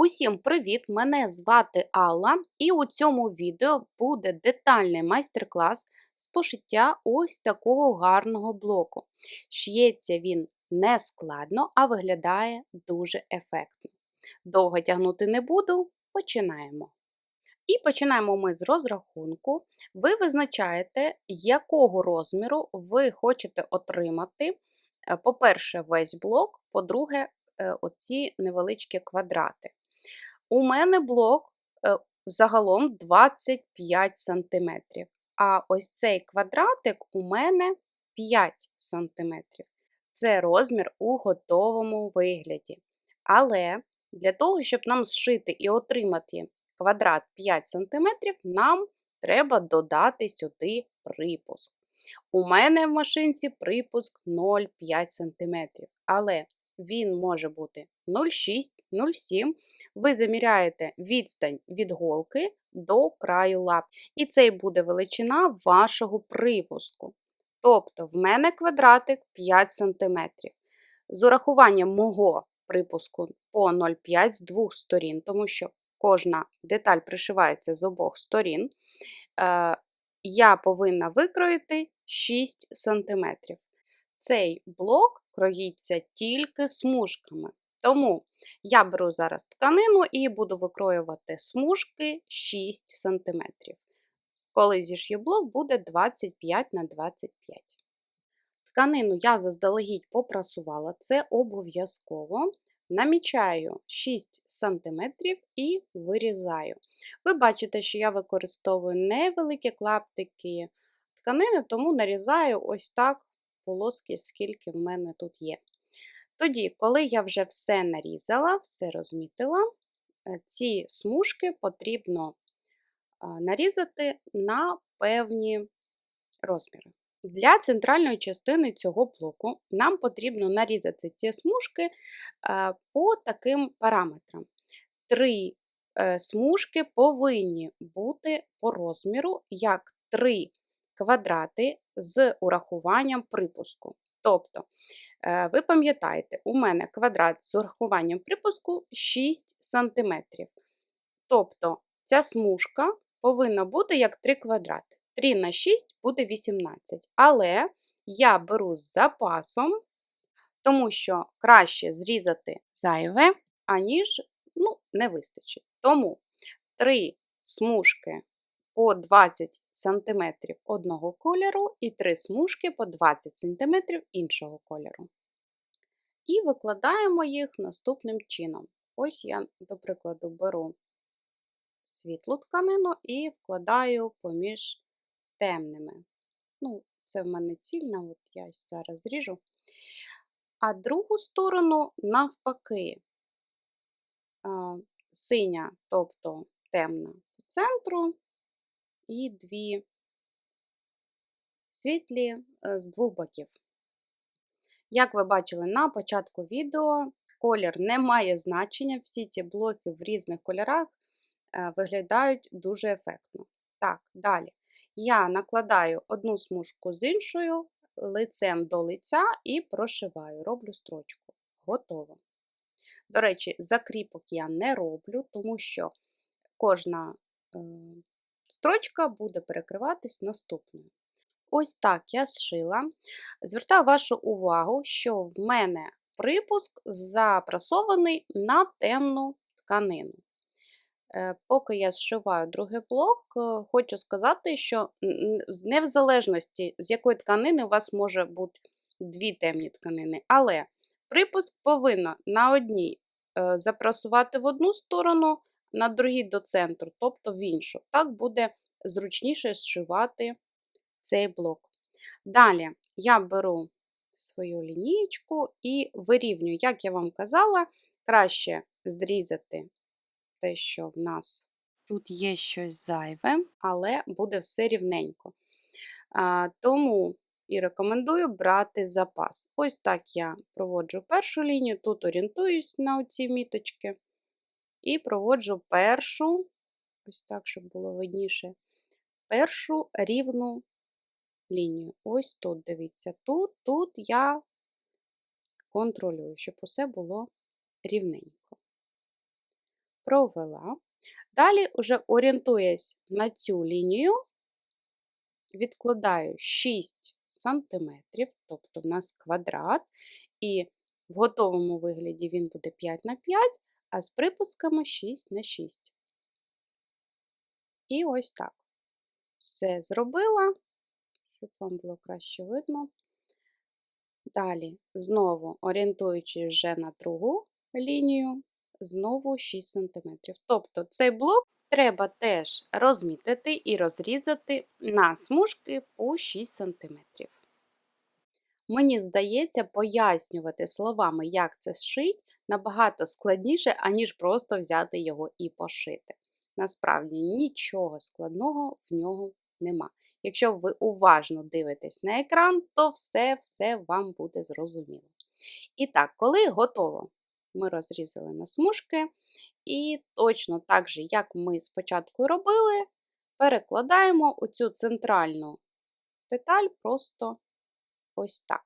Усім привіт! Мене звати Алла, і у цьому відео буде детальний майстер-клас з пошиття ось такого гарного блоку. Ш'ється він не складно, а виглядає дуже ефектно. Довго тягнути не буду, починаємо. І починаємо ми з розрахунку. Ви визначаєте, якого розміру ви хочете отримати, е, по-перше, весь блок, по-друге, е, оці невеличкі квадрати. У мене блок е, загалом 25 см, а ось цей квадратик у мене 5 см. Це розмір у готовому вигляді. Але для того, щоб нам зшити і отримати квадрат 5 см, нам треба додати сюди припуск. У мене в машинці припуск 0,5 см, але він може бути 0,6-0,7. Ви заміряєте відстань від голки до краю лап. І це буде величина вашого припуску. Тобто, в мене квадратик 5 см. З урахуванням мого припуску по 0,5 з двох сторін, тому що кожна деталь пришивається з обох сторін, е, я повинна викроїти 6 см. Цей блок кроїться тільки смужками. Тому я беру зараз тканину і буду викроювати смужки 6 см. Коли зішью блок, буде 25 на 25 Тканину я заздалегідь попрасувала, це обов'язково. Намічаю 6 см і вирізаю. Ви бачите, що я використовую невеликі клаптики тканини, тому нарізаю ось так полоски, скільки в мене тут є. Тоді, коли я вже все нарізала, все розмітила, е, ці смужки потрібно нарізати на певні розміри. Для центральної частини цього блоку нам потрібно нарізати ці смужки по таким параметрам. Три е, смужки повинні бути по розміру як три квадрати з урахуванням припуску. Тобто, е, ви пам'ятаєте, у мене квадрат з урахуванням припуску 6 см. Тобто, ця смужка повинна бути як 3 квадрати. 3 на 6 буде 18. Але я беру з запасом, тому що краще зрізати зайве, аніж ну, не вистачить. Тому 3 смужки по 20 см одного кольору і 3 смужки по 20 см іншого кольору. І викладаємо їх наступним чином. Ось я, до прикладу, беру світлу тканину і вкладаю поміж темними. Ну, Це в мене цільна, от я зараз зріжу. А другу сторону, навпаки, синя, тобто темна по центру, і дві світлі з двох боків. Як ви бачили на початку відео, колір не має значення, всі ці блоки в різних кольорах е, виглядають дуже ефектно. Так, далі. Я накладаю одну смужку з іншою, лицем до лиця і прошиваю, роблю строчку. Готово. До речі, закріпок я не роблю, тому що кожна е, строчка буде перекриватись наступною. Ось так я зшила. Звертаю вашу увагу, що в мене припуск запрасований на темну тканину. Е, поки я зшиваю другий блок, е, хочу сказати, що не в залежності, з якої тканини у вас може бути дві темні тканини, але припуск повинна на одній е, запрасувати в одну сторону, на другій до центру, тобто в іншу. Так буде зручніше зшивати цей блок. Далі я беру свою лінієчку і вирівнюю, як я вам казала, краще зрізати те, що в нас тут є щось зайве, але буде все рівненько. А, Тому і рекомендую брати запас. Ось так я проводжу першу лінію, тут орієнтуюсь на ці міточки. І проводжу першу, ось так, щоб було видніше, першу рівну лінію. Ось тут, дивіться, тут, тут я контролюю, щоб усе було рівненько. провела. Далі, вже орієнтуясь на цю лінію, відкладаю 6 см, тобто в нас квадрат, і в готовому вигляді він буде 5 на 5, а з припусками 6 на 6. І ось так. Все зробила, щоб вам було краще видно. Далі, знову орієнтуючись вже на другу лінію, знову 6 см. Тобто цей блок треба теж розмітити і розрізати на смужки по 6 см. Мені здається, пояснювати словами, як це зшить, набагато складніше, аніж просто взяти його і пошити. Насправді нічого складного в нього нема. Якщо ви уважно дивитесь на екран, то все-все вам буде зрозуміло. І так, коли готово, ми розрізали на смужки, і точно так же, як ми спочатку робили, перекладаємо оцю центральну деталь просто ось так.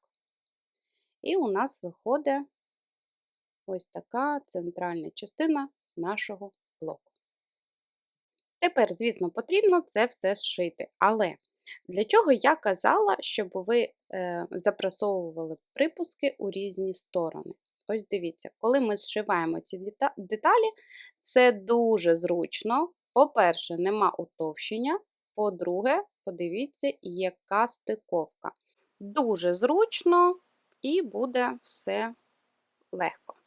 І у нас виходить ось така центральна частина нашого блоку. Тепер, звісно, потрібно це все зшити. Але для чого я казала, щоб ви е, запрасовували припуски у різні сторони? Ось дивіться, коли ми зшиваємо ці деталі, це дуже зручно. По-перше, нема утовщення. По-друге, подивіться, яка стиковка. Дуже зручно і буде все легко.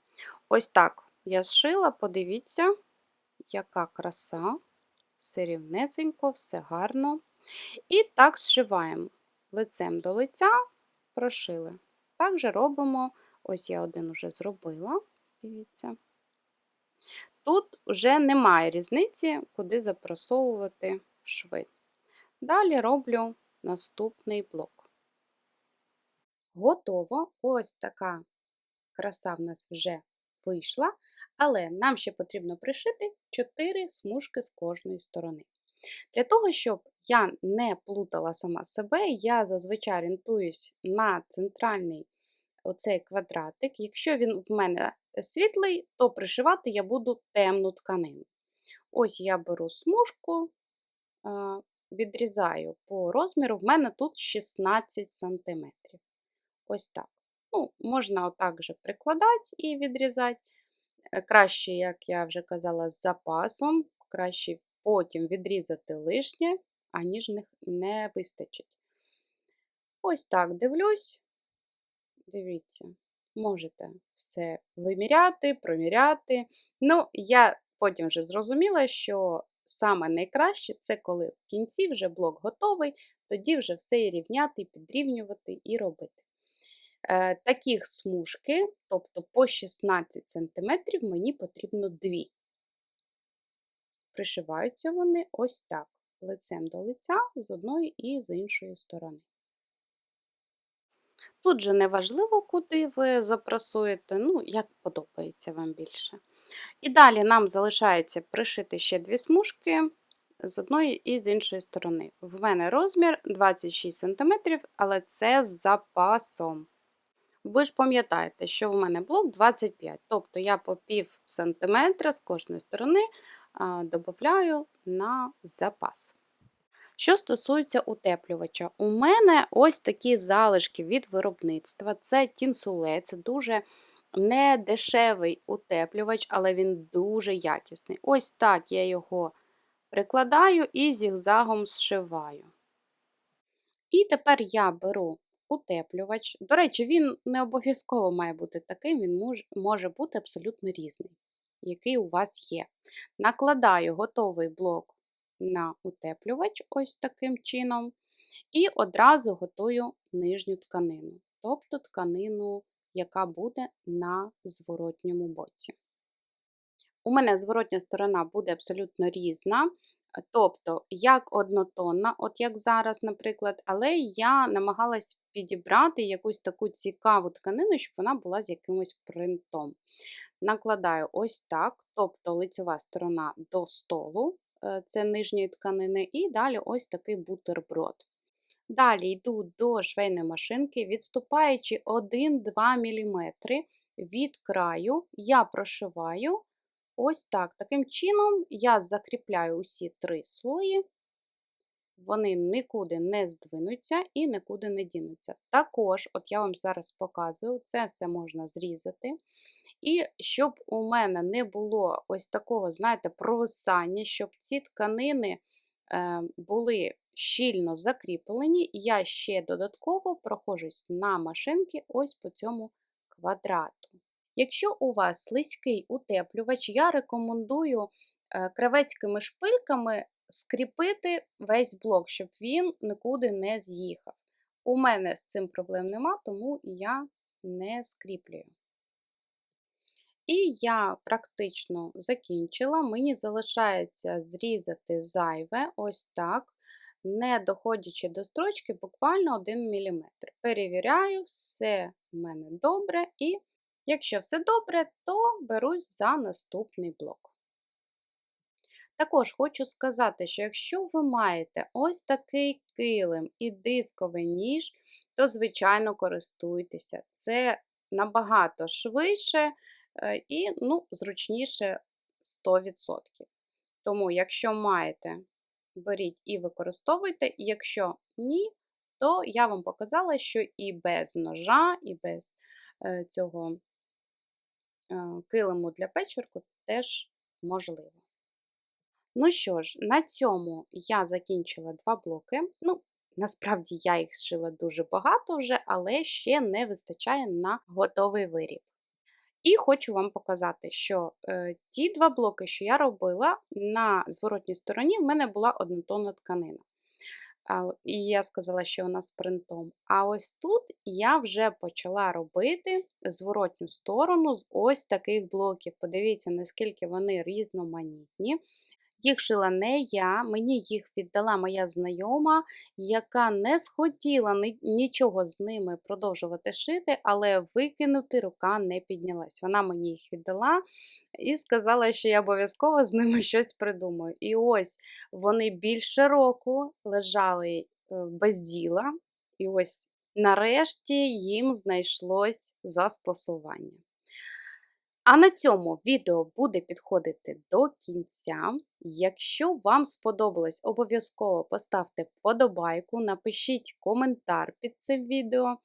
Ось так я зшила, подивіться, яка краса все рівнесенько, все гарно. І так зшиваємо лицем до лиця, прошили. Так же робимо, ось я один вже зробила, дивіться. Тут вже немає різниці, куди запрасовувати шви. Далі роблю наступний блок. Готово. Ось така краса в нас вже вийшла. Але нам ще потрібно пришити 4 смужки з кожної сторони. Для того, щоб я не плутала сама себе, я зазвичай орієнтуюсь на центральний оцей квадратик. Якщо він в мене світлий, то пришивати я буду темну тканину. Ось я беру смужку, відрізаю по розміру, в мене тут 16 см. Ось так. Ну, Можна отак же прикладати і відрізати. Е, краще, як я вже казала, з запасом, краще потім відрізати лишнє, аніж не вистачить. Ось так дивлюсь, дивіться, можете все виміряти, проміряти. Ну, я потім вже зрозуміла, що саме найкраще це коли в кінці вже блок готовий, тоді вже все і рівняти, підрівнювати і робити. Е, таких смужки, тобто по 16 см, мені потрібно дві. Пришиваються вони ось так, лицем до лиця з одної і з іншої сторони. Тут же не важливо, куди ви запрасуєте, ну, як подобається вам більше. І далі нам залишається пришити ще дві смужки з одної і з іншої сторони. В мене розмір 26 см, але це з запасом. Ви ж пам'ятаєте, що в мене блок 25, тобто я по пів сантиметра з кожної сторони додаю на запас. Що стосується утеплювача, у мене ось такі залишки від виробництва. Це тінсуле, це дуже недешевий утеплювач, але він дуже якісний. Ось так я його прикладаю і зігзагом зшиваю. І тепер я беру утеплювач. До речі, він не обов'язково має бути таким, він може, бути абсолютно різний, який у вас є. Накладаю готовий блок на утеплювач, ось таким чином, і одразу готую нижню тканину, тобто тканину, яка буде на зворотньому боці. У мене зворотня сторона буде абсолютно різна. Тобто, як однотонна, от як зараз, наприклад, але я намагалась підібрати якусь таку цікаву тканину, щоб вона була з якимось принтом. Накладаю ось так, тобто лицьова сторона до столу, е, це нижньої тканини, і далі ось такий бутерброд. Далі йду до швейної машинки, відступаючи 1-2 мм від краю, я прошиваю Ось так. Таким чином я закріпляю усі три слої, вони нікуди не здвинуться і нікуди не дінуться. Також, от я вам зараз показую, це все можна зрізати. І щоб у мене не було ось такого, знаєте, провисання, щоб ці тканини е, були щільно закріплені, я ще додатково проходжусь на машинки ось по цьому квадрату. Якщо у вас слизький утеплювач, я рекомендую е, кравецькими шпильками скріпити весь блок, щоб він нікуди не з'їхав. У мене з цим проблем нема, тому я не скріплюю. І я практично закінчила. Мені залишається зрізати зайве, ось так, не доходячи до строчки, буквально 1 мм. Перевіряю, все в мене добре, і якщо все добре, то берусь за наступний блок. Також хочу сказати, що якщо ви маєте ось такий килим і дисковий ніж, то, звичайно, користуйтеся. Це набагато швидше е, і ну, зручніше 100%. Тому, якщо маєте, беріть і використовуйте, якщо ні, то я вам показала, що і без ножа, і без е, цього килиму для печверку теж можливо. Ну що ж, на цьому я закінчила два блоки. Ну, насправді я їх зшила дуже багато вже, але ще не вистачає на готовий виріб. І хочу вам показати, що е, ті два блоки, що я робила, на зворотній стороні в мене була однотонна тканина. І я сказала, що вона з принтом. А ось тут я вже почала робити зворотню сторону з ось таких блоків. Подивіться, наскільки вони різноманітні. Їх шила не я, мені їх віддала моя знайома, яка не схотіла нічого з ними продовжувати шити, але викинути рука не піднялась. Вона мені їх віддала і сказала, що я обов'язково з ними щось придумаю. І ось вони більше року лежали е, без діла, і ось нарешті їм знайшлось застосування. А на цьому відео буде підходити до кінця. Якщо вам сподобалось, обов'язково поставте вподобайку, напишіть коментар під цим відео.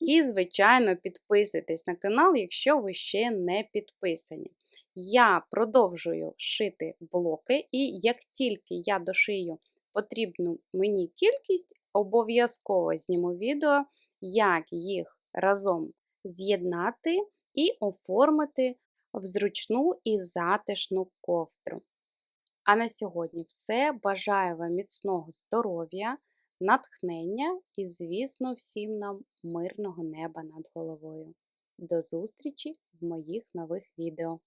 І, звичайно, підписуйтесь на канал, якщо ви ще не підписані. Я продовжую шити блоки, і як тільки я дошию потрібну мені кількість, обов'язково зніму відео, як їх разом з'єднати і оформити в зручну і затишну ковдру. А на сьогодні все. Бажаю вам міцного здоров'я, натхнення і, звісно, всім нам мирного неба над головою. До зустрічі в моїх нових відео!